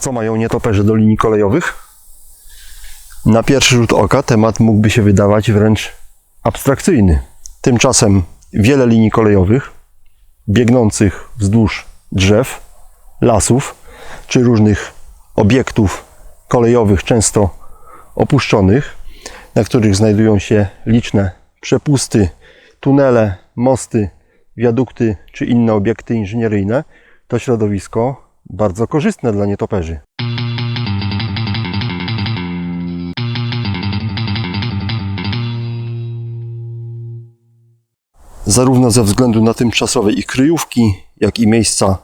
Co mają nietoperze do linii kolejowych? Na pierwszy rzut oka temat mógłby się wydawać wręcz abstrakcyjny. Tymczasem wiele linii kolejowych biegnących wzdłuż drzew, lasów czy różnych obiektów kolejowych, często opuszczonych, na których znajdują się liczne przepusty, tunele, mosty, wiadukty czy inne obiekty inżynieryjne, to środowisko bardzo korzystne dla nietoperzy. Zarówno ze względu na tymczasowe ich kryjówki, jak i miejsca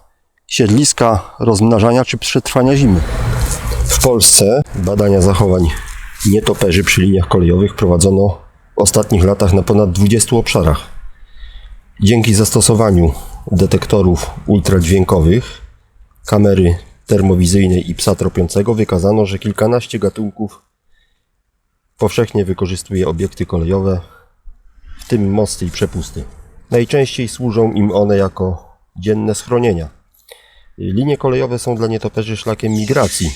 siedliska, rozmnażania czy przetrwania zimy. W Polsce badania zachowań nietoperzy przy liniach kolejowych prowadzono w ostatnich latach na ponad 20 obszarach. Dzięki zastosowaniu detektorów ultradźwiękowych, kamery termowizyjnej i psa tropiącego wykazano, że kilkanaście gatunków powszechnie wykorzystuje obiekty kolejowe, w tym mosty i przepusty. Najczęściej służą im one jako dzienne schronienia. Linie kolejowe są dla nietoperzy szlakiem migracji.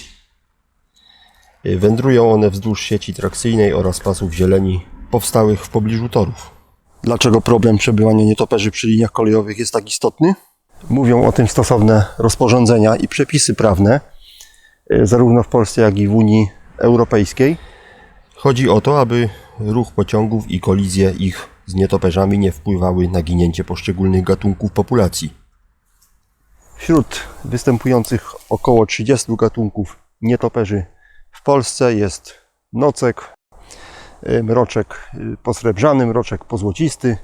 Wędrują one wzdłuż sieci trakcyjnej oraz pasów zieleni powstałych w pobliżu torów. Dlaczego problem przebywania nietoperzy przy liniach kolejowych jest tak istotny? Mówią o tym stosowne rozporządzenia i przepisy prawne, e, zarówno w Polsce, jak i w Unii Europejskiej. Chodzi o to, aby ruch pociągów i kolizje ich z nietoperzami nie wpływały na ginięcie poszczególnych gatunków populacji. Wśród występujących około 30 gatunków nietoperzy w Polsce jest nocek, y, mroczek y, posrebrzany, mroczek pozłocisty,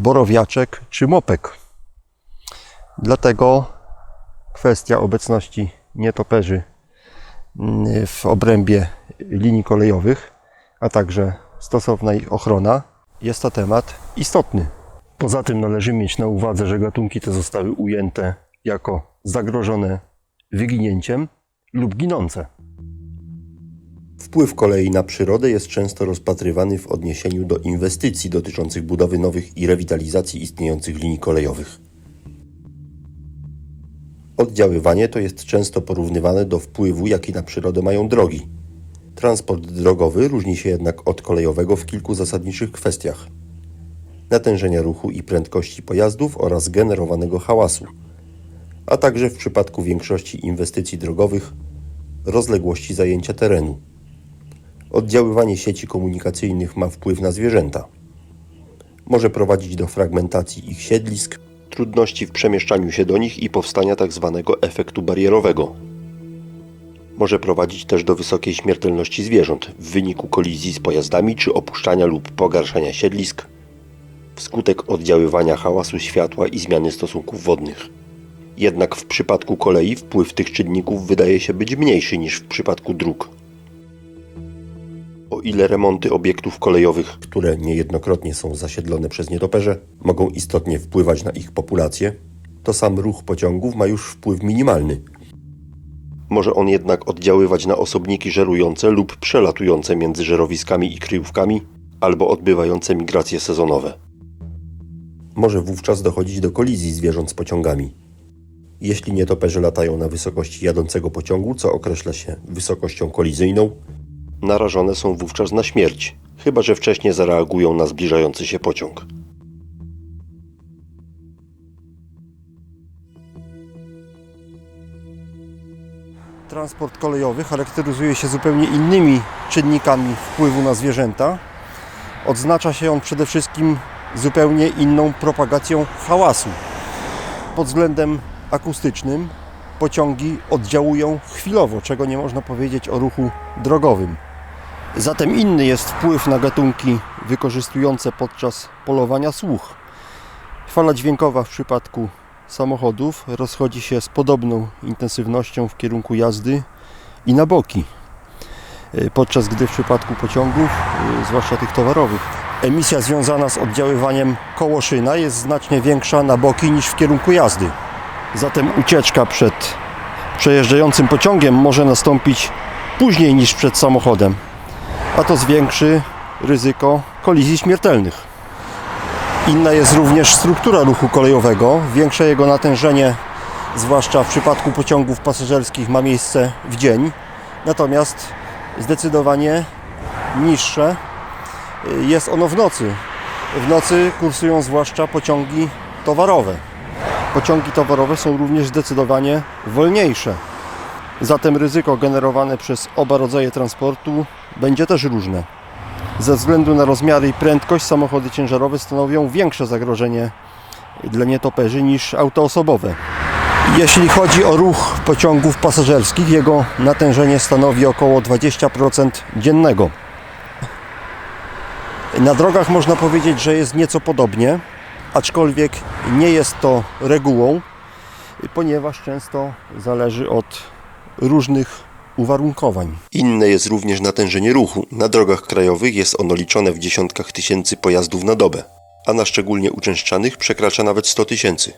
borowiaczek czy mopek. Dlatego kwestia obecności nietoperzy mm, w obrębie linii kolejowych, a także stosowna ich ochrona jest to temat istotny. Poza tym należy mieć na uwadze, że gatunki te zostały ujęte jako zagrożone wyginięciem lub ginące. Wpływ kolei na przyrodę jest często rozpatrywany w odniesieniu do inwestycji dotyczących budowy nowych i rewitalizacji istniejących linii kolejowych. Oddziaływanie to jest często porównywane do wpływu, jaki na przyrodę mają drogi. Transport drogowy różni się jednak od kolejowego w kilku zasadniczych kwestiach: natężenia ruchu i prędkości pojazdów oraz generowanego hałasu, a także w przypadku większości inwestycji drogowych rozległości zajęcia terenu. Oddziaływanie sieci komunikacyjnych ma wpływ na zwierzęta. Może prowadzić do fragmentacji ich siedlisk, trudności w przemieszczaniu się do nich i powstania tzw. efektu barierowego. Może prowadzić też do wysokiej śmiertelności zwierząt w wyniku kolizji z pojazdami czy opuszczania lub pogarszania siedlisk wskutek oddziaływania hałasu światła i zmiany stosunków wodnych. Jednak w przypadku kolei wpływ tych czynników wydaje się być mniejszy niż w przypadku dróg. Ile remonty obiektów kolejowych, które niejednokrotnie są zasiedlone przez nietoperze, mogą istotnie wpływać na ich populację, to sam ruch pociągów ma już wpływ minimalny. Może on jednak oddziaływać na osobniki żerujące lub przelatujące między żerowiskami i kryjówkami, albo odbywające migracje sezonowe. Może wówczas dochodzić do kolizji zwierząt z pociągami. Jeśli nietoperze latają na wysokości jadącego pociągu, co określa się wysokością kolizyjną, narażone są wówczas na śmierć, chyba że wcześniej zareagują na zbliżający się pociąg. Transport kolejowy charakteryzuje się zupełnie innymi czynnikami wpływu na zwierzęta. Odznacza się on przede wszystkim zupełnie inną propagacją hałasu. Pod względem akustycznym pociągi oddziałują chwilowo, czego nie można powiedzieć o ruchu drogowym. Zatem inny jest wpływ na gatunki wykorzystujące podczas polowania słuch. Fala dźwiękowa w przypadku samochodów rozchodzi się z podobną intensywnością w kierunku jazdy i na boki. Y, Podczas gdy w przypadku pociągów, y, zwłaszcza tych towarowych, emisja związana z oddziaływaniem kołoszyna jest znacznie większa na boki niż w kierunku jazdy. Zatem ucieczka przed przejeżdżającym pociągiem może nastąpić później niż przed samochodem, a to zwiększy ryzyko kolizji śmiertelnych. Inna jest również struktura ruchu kolejowego. Większe jego natężenie zwłaszcza w przypadku pociągów pasażerskich, ma miejsce w dzień, natomiast zdecydowanie niższe y, jest ono w nocy. W nocy kursują zwłaszcza pociągi towarowe. Pociągi towarowe są również zdecydowanie wolniejsze. Zatem ryzyko generowane przez oba rodzaje transportu będzie też różne. Ze względu na rozmiary i prędkość samochody ciężarowe stanowią większe zagrożenie dla nietoperzy niż auto osobowe. Jeśli chodzi o ruch pociągów pasażerskich, jego natężenie stanowi około 20% dziennego. Na drogach można powiedzieć, że jest nieco podobnie, aczkolwiek nie jest to regułą, ponieważ często zależy od różnych uwarunkowań. Inne jest również natężenie ruchu. Na drogach krajowych jest ono liczone w dziesiątkach tysięcy pojazdów na dobę, a na szczególnie uczęszczanych przekracza nawet 100 tysięcy.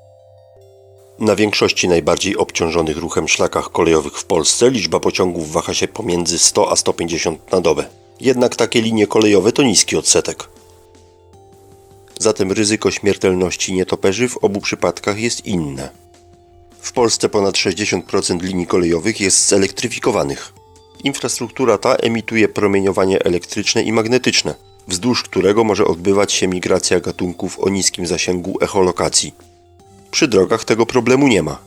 Na większości najbardziej obciążonych ruchem szlakach kolejowych w Polsce liczba pociągów waha się pomiędzy 100 a 150 na dobę. Jednak takie linie kolejowe to niski odsetek. Zatem ryzyko śmiertelności nietoperzy w obu przypadkach jest inne. W Polsce ponad 60% linii kolejowych jest zelektryfikowanych. Infrastruktura ta emituje promieniowanie elektryczne i magnetyczne, wzdłuż którego może odbywać się migracja gatunków o niskim zasięgu echolokacji. Przy drogach tego problemu nie ma.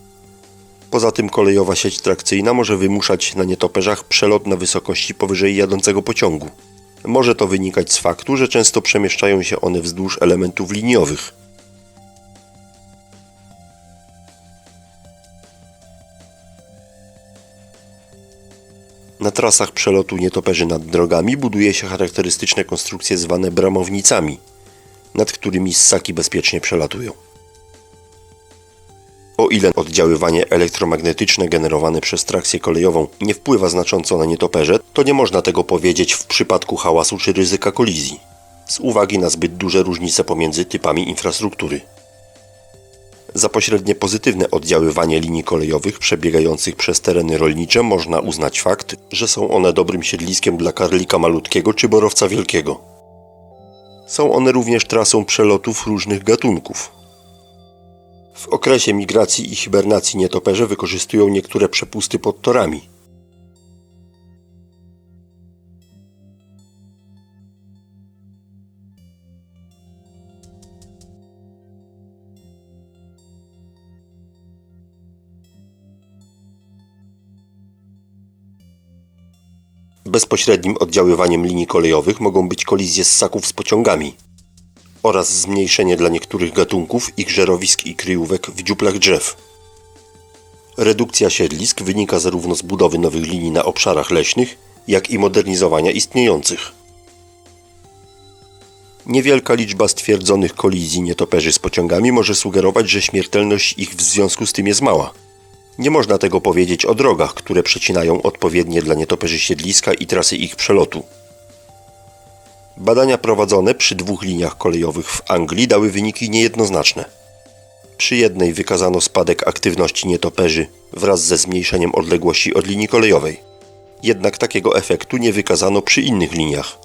Poza tym kolejowa sieć trakcyjna może wymuszać na nietoperzach przelot na wysokości powyżej jadącego pociągu. Może to wynikać z faktu, że często przemieszczają się one wzdłuż elementów liniowych. Na trasach przelotu nietoperzy nad drogami buduje się charakterystyczne konstrukcje zwane bramownicami, nad którymi ssaki bezpiecznie przelatują. O ile oddziaływanie elektromagnetyczne generowane przez trakcję kolejową nie wpływa znacząco na nietoperze, to nie można tego powiedzieć w przypadku hałasu czy ryzyka kolizji, z uwagi na zbyt duże różnice pomiędzy typami infrastruktury. Za pośrednie pozytywne oddziaływanie linii kolejowych przebiegających przez tereny rolnicze można uznać fakt, że są one dobrym siedliskiem dla karlika malutkiego czy borowca wielkiego. Są one również trasą przelotów różnych gatunków. W okresie migracji i hibernacji nietoperze wykorzystują niektóre przepusty pod torami. Bezpośrednim oddziaływaniem linii kolejowych mogą być kolizje ssaków z pociągami oraz zmniejszenie dla niektórych gatunków ich żerowisk i kryjówek w dziuplach drzew. Redukcja siedlisk wynika zarówno z budowy nowych linii na obszarach leśnych, jak i modernizowania istniejących. Niewielka liczba stwierdzonych kolizji nietoperzy z pociągami może sugerować, że śmiertelność ich w związku z tym jest mała. Nie można tego powiedzieć o drogach, które przecinają odpowiednie dla nietoperzy siedliska i trasy ich przelotu. Badania prowadzone przy dwóch liniach kolejowych w Anglii dały wyniki niejednoznaczne. Przy jednej wykazano spadek aktywności nietoperzy wraz ze zmniejszeniem odległości od linii kolejowej. Jednak takiego efektu nie wykazano przy innych liniach.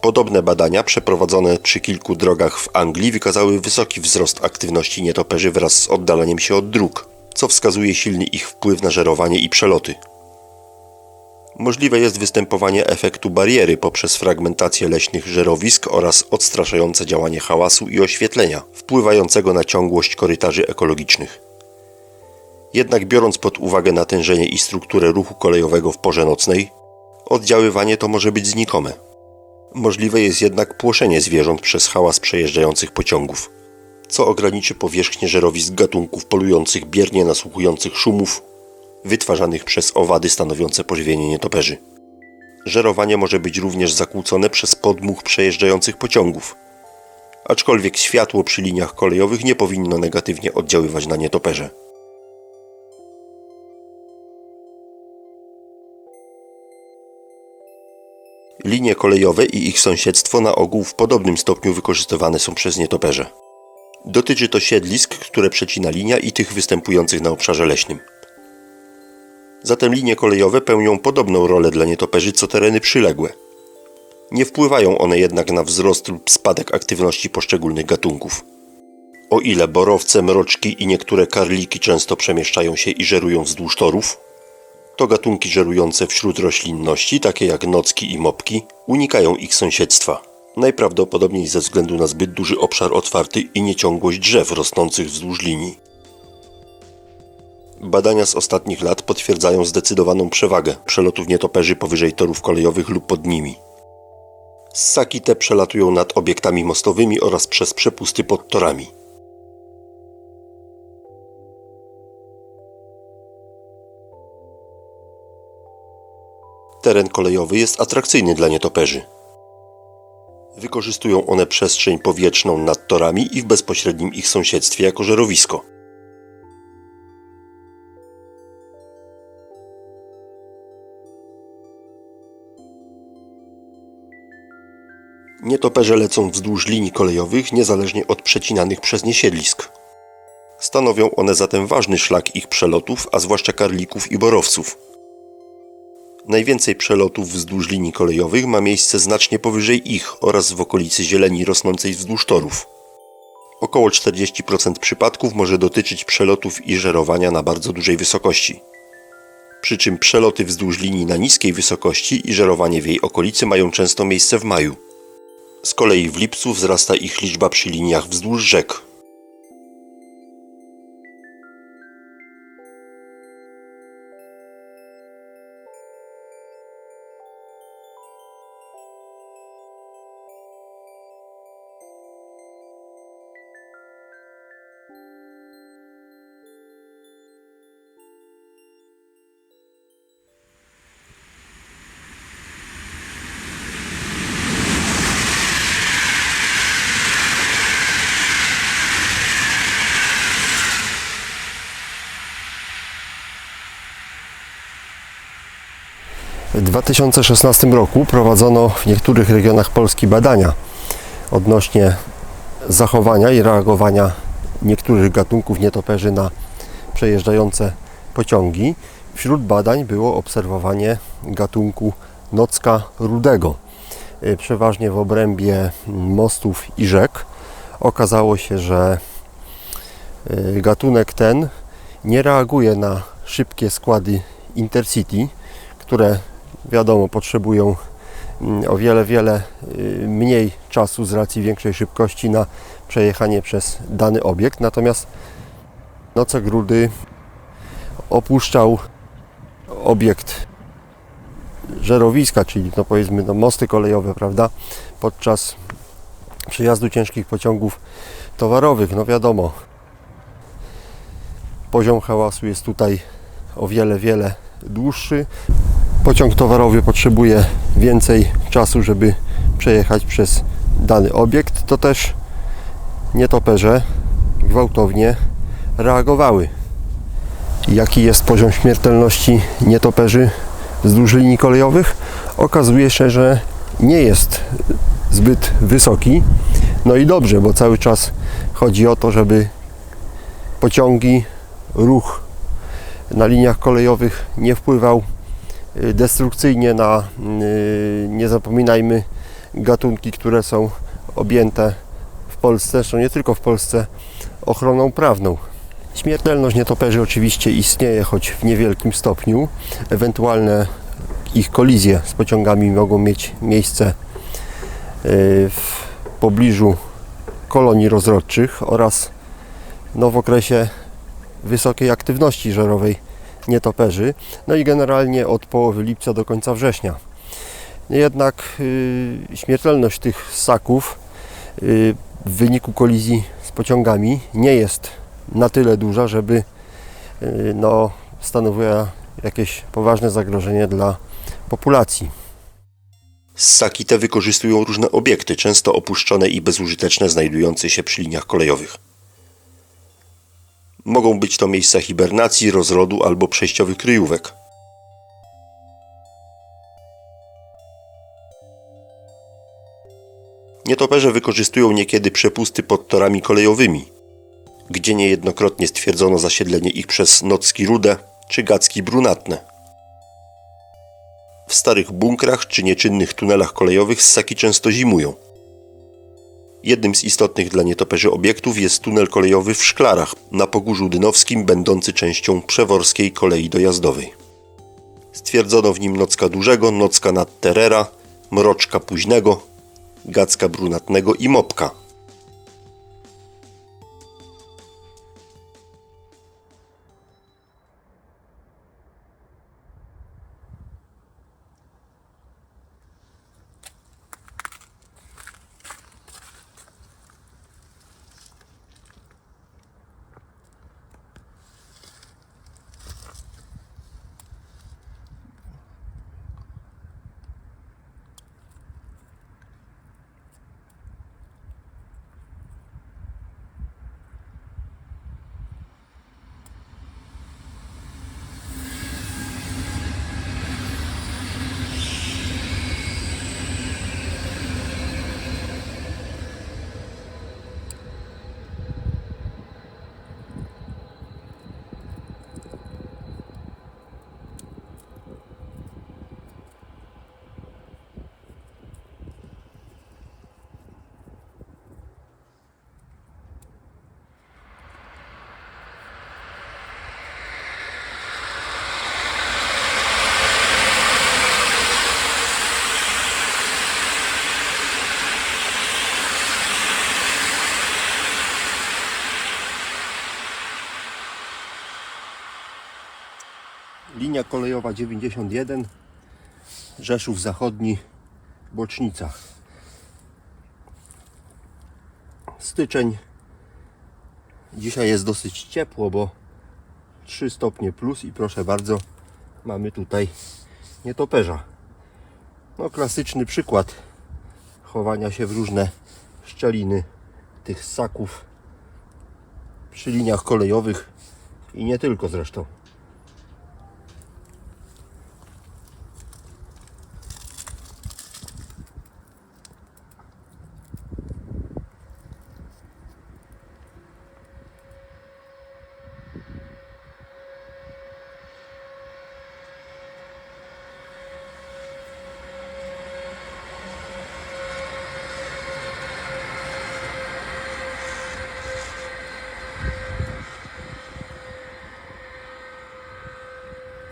Podobne badania przeprowadzone przy kilku drogach w Anglii wykazały wysoki wzrost aktywności nietoperzy wraz z oddaleniem się od dróg, co wskazuje silny ich wpływ na żerowanie i przeloty. Możliwe jest występowanie efektu bariery poprzez fragmentację leśnych żerowisk oraz odstraszające działanie hałasu i oświetlenia, wpływającego na ciągłość korytarzy ekologicznych. Jednak biorąc pod uwagę natężenie i strukturę ruchu kolejowego w porze nocnej, oddziaływanie to może być znikome. Możliwe jest jednak płoszenie zwierząt przez hałas przejeżdżających pociągów, co ograniczy powierzchnię żerowisk gatunków polujących biernie nasłuchujących szumów wytwarzanych przez owady stanowiące pożywienie nietoperzy. Żerowanie może być również zakłócone przez podmuch przejeżdżających pociągów, aczkolwiek światło przy liniach kolejowych nie powinno negatywnie oddziaływać na nietoperze. Linie kolejowe i ich sąsiedztwo na ogół w podobnym stopniu wykorzystywane są przez nietoperze. Dotyczy to siedlisk, które przecina linia i tych występujących na obszarze leśnym. Zatem linie kolejowe pełnią podobną rolę dla nietoperzy co tereny przyległe. Nie wpływają one jednak na wzrost lub spadek aktywności poszczególnych gatunków. O ile borowce, mroczki i niektóre karliki często przemieszczają się i żerują wzdłuż torów, to gatunki żerujące wśród roślinności, takie jak nocki i mopki, unikają ich sąsiedztwa. Najprawdopodobniej ze względu na zbyt duży obszar otwarty i nieciągłość drzew rosnących wzdłuż linii. Badania z ostatnich lat potwierdzają zdecydowaną przewagę przelotów nietoperzy powyżej torów kolejowych lub pod nimi. Ssaki te przelatują nad obiektami mostowymi oraz przez przepusty pod torami. Teren kolejowy jest atrakcyjny dla nietoperzy. Wykorzystują one przestrzeń powietrzną nad torami i w bezpośrednim ich sąsiedztwie jako żerowisko. Nietoperze lecą wzdłuż linii kolejowych niezależnie od przecinanych przez nie siedlisk. Stanowią one zatem ważny szlak ich przelotów, a zwłaszcza karlików i borowców. Najwięcej przelotów wzdłuż linii kolejowych ma miejsce znacznie powyżej ich oraz w okolicy zieleni rosnącej wzdłuż torów. Około 40% przypadków może dotyczyć przelotów i żerowania na bardzo dużej wysokości. Przy czym przeloty wzdłuż linii na niskiej wysokości i żerowanie w jej okolicy mają często miejsce w maju. Z kolei w lipcu wzrasta ich liczba przy liniach wzdłuż rzek. 2016 roku prowadzono w niektórych regionach Polski badania odnośnie zachowania i reagowania niektórych gatunków nietoperzy na przejeżdżające pociągi. Wśród badań było obserwowanie gatunku nocka rudego, y, przeważnie w obrębie mostów i rzek. Okazało się, że y, gatunek ten nie reaguje na szybkie składy intercity, które wiadomo potrzebują mm, o wiele, wiele y, mniej czasu z racji większej szybkości na przejechanie przez dany obiekt. Natomiast nocek rudy opuszczał obiekt żerowiska, czyli no powiedzmy no mosty kolejowe, prawda, podczas przejazdu ciężkich pociągów towarowych. No wiadomo, poziom hałasu jest tutaj o wiele, wiele dłuższy. Pociąg towarowy potrzebuje więcej czasu, żeby przejechać przez dany obiekt. To też nietoperze gwałtownie reagowały. Jaki jest poziom śmiertelności nietoperzy wzdłuż linii kolejowych? Okazuje się, że nie jest zbyt wysoki. No i dobrze, bo cały czas chodzi o to, żeby pociągi, ruch na liniach kolejowych nie wpływał destrukcyjnie na, y, nie zapominajmy, gatunki, które są objęte w Polsce, zresztą nie tylko w Polsce, ochroną prawną. Śmiertelność nietoperzy oczywiście istnieje, choć w niewielkim stopniu. Ewentualne ich kolizje z pociągami mogą mieć miejsce y, w pobliżu kolonii rozrodczych oraz no, w okresie wysokiej aktywności żerowej nietoperzy, no i generalnie od połowy lipca do końca września. Jednak y, śmiertelność tych ssaków y, w wyniku kolizji z pociągami nie jest na tyle duża, żeby y, no, stanowiła jakieś poważne zagrożenie dla populacji. Ssaki te wykorzystują różne obiekty, często opuszczone i bezużyteczne, znajdujące się przy liniach kolejowych. Mogą być to miejsca hibernacji, rozrodu albo przejściowych kryjówek. Nietoperze wykorzystują niekiedy przepusty pod torami kolejowymi, gdzie niejednokrotnie stwierdzono zasiedlenie ich przez nocki rude czy gacki brunatne. W starych bunkrach czy nieczynnych tunelach kolejowych ssaki często zimują. Jednym z istotnych dla nietoperzy obiektów jest tunel kolejowy w Szklarach na Pogórzu Dynowskim, będący częścią przeworskiej kolei dojazdowej. Stwierdzono w nim nocka dużego, nocka nadterera, mroczka późnego, gacka brunatnego i mopka. Linia kolejowa 91, Rzeszów Zachodni, Bocznica. Styczeń. Dzisiaj jest dosyć ciepło, bo 3 stopnie plus i proszę bardzo, mamy tutaj nietoperza. No klasyczny przykład chowania się w różne szczeliny tych ssaków przy liniach kolejowych i nie tylko zresztą.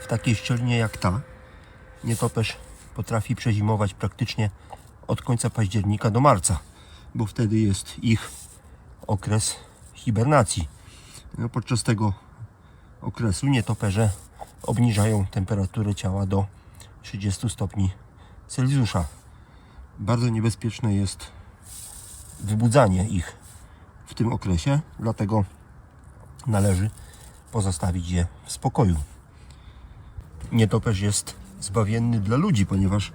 w takiej szczelinie jak ta nietoperz potrafi przezimować praktycznie od końca października do marca, bo wtedy jest ich okres hibernacji. No, podczas tego okresu nietoperze obniżają temperaturę ciała do 30 stopni Celsjusza. Bardzo niebezpieczne jest wybudzanie ich w tym okresie, dlatego należy pozostawić je w spokoju nietoperz jest zbawienny dla ludzi, ponieważ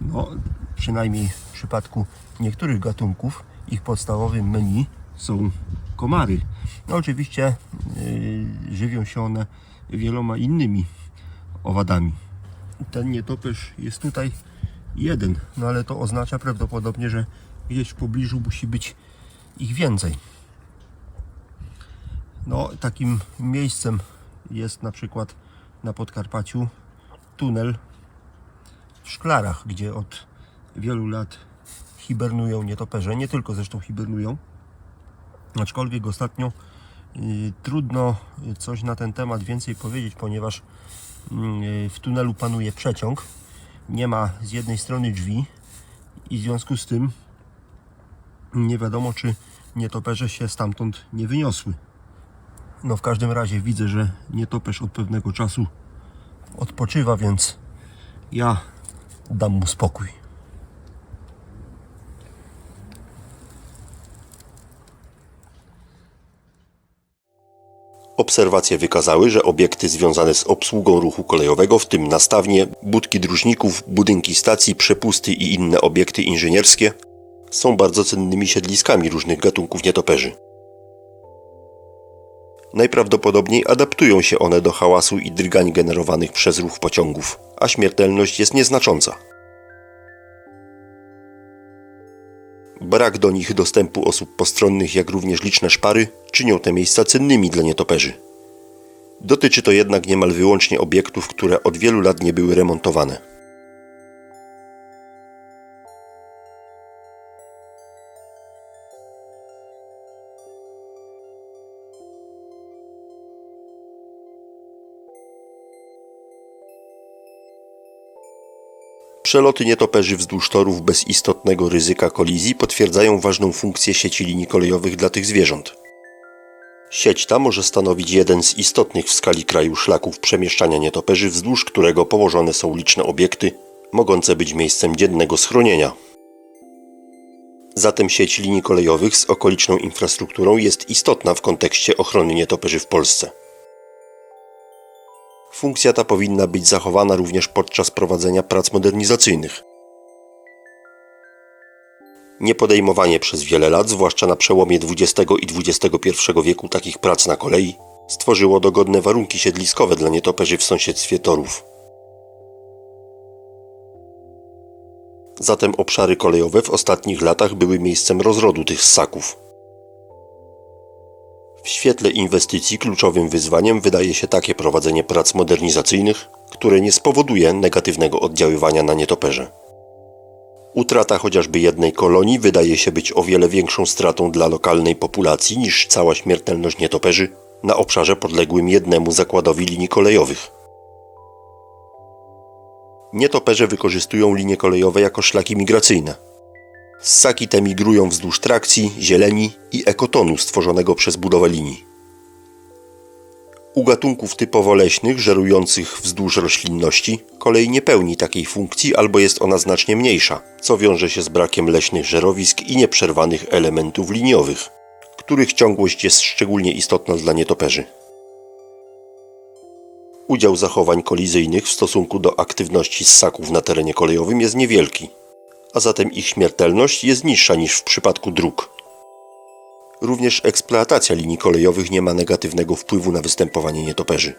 no, przynajmniej w przypadku niektórych gatunków ich podstawowym menu są komary. No oczywiście yy, żywią się one wieloma innymi owadami. Ten nietoperz jest tutaj jeden, no ale to oznacza prawdopodobnie, że gdzieś w pobliżu musi być ich więcej. No, takim miejscem jest na przykład na Podkarpaciu tunel w Szklarach, gdzie od wielu lat hibernują nietoperze. Nie tylko zresztą hibernują, aczkolwiek ostatnio y, trudno coś na ten temat więcej powiedzieć, ponieważ y, w tunelu panuje przeciąg. Nie ma z jednej strony drzwi i w związku z tym nie wiadomo, czy nietoperze się stamtąd nie wyniosły. No w każdym razie widzę, że nietoperz od pewnego czasu odpoczywa, więc ja dam mu spokój. Obserwacje wykazały, że obiekty związane z obsługą ruchu kolejowego, w tym nastawnie, budki dróżników, budynki stacji, przepusty i inne obiekty inżynierskie, są bardzo cennymi siedliskami różnych gatunków nietoperzy. Najprawdopodobniej adaptują się one do hałasu i drgań generowanych przez ruch pociągów, a śmiertelność jest nieznacząca. Brak do nich dostępu osób postronnych, jak również liczne szpary, czynią te miejsca cennymi dla nietoperzy. Dotyczy to jednak niemal wyłącznie obiektów, które od wielu lat nie były remontowane. Przeloty nietoperzy wzdłuż torów bez istotnego ryzyka kolizji potwierdzają ważną funkcję sieci linii kolejowych dla tych zwierząt. Sieć ta może stanowić jeden z istotnych w skali kraju szlaków przemieszczania nietoperzy, wzdłuż którego położone są liczne obiekty, mogące być miejscem dziennego schronienia. Zatem sieć linii kolejowych z okoliczną infrastrukturą jest istotna w kontekście ochrony nietoperzy w Polsce. Funkcja ta powinna być zachowana również podczas prowadzenia prac modernizacyjnych. Niepodejmowanie przez wiele lat, zwłaszcza na przełomie XX i XXI wieku takich prac na kolei, stworzyło dogodne warunki siedliskowe dla nietoperzy w sąsiedztwie torów. Zatem obszary kolejowe w ostatnich latach były miejscem rozrodu tych ssaków. W świetle inwestycji kluczowym wyzwaniem wydaje się takie prowadzenie prac modernizacyjnych, które nie spowoduje negatywnego oddziaływania na nietoperze. Utrata chociażby jednej kolonii wydaje się być o wiele większą stratą dla lokalnej populacji niż cała śmiertelność nietoperzy na obszarze podległym jednemu zakładowi linii kolejowych. Nietoperze wykorzystują linie kolejowe jako szlaki migracyjne. Ssaki te migrują wzdłuż trakcji, zieleni i ekotonu stworzonego przez budowę linii. U gatunków typowo leśnych, żerujących wzdłuż roślinności, kolej nie pełni takiej funkcji albo jest ona znacznie mniejsza, co wiąże się z brakiem leśnych żerowisk i nieprzerwanych elementów liniowych, których ciągłość jest szczególnie istotna dla nietoperzy. Udział zachowań kolizyjnych w stosunku do aktywności ssaków na terenie kolejowym jest niewielki, a zatem ich śmiertelność jest niższa niż w przypadku dróg. Również eksploatacja linii kolejowych nie ma negatywnego wpływu na występowanie nietoperzy.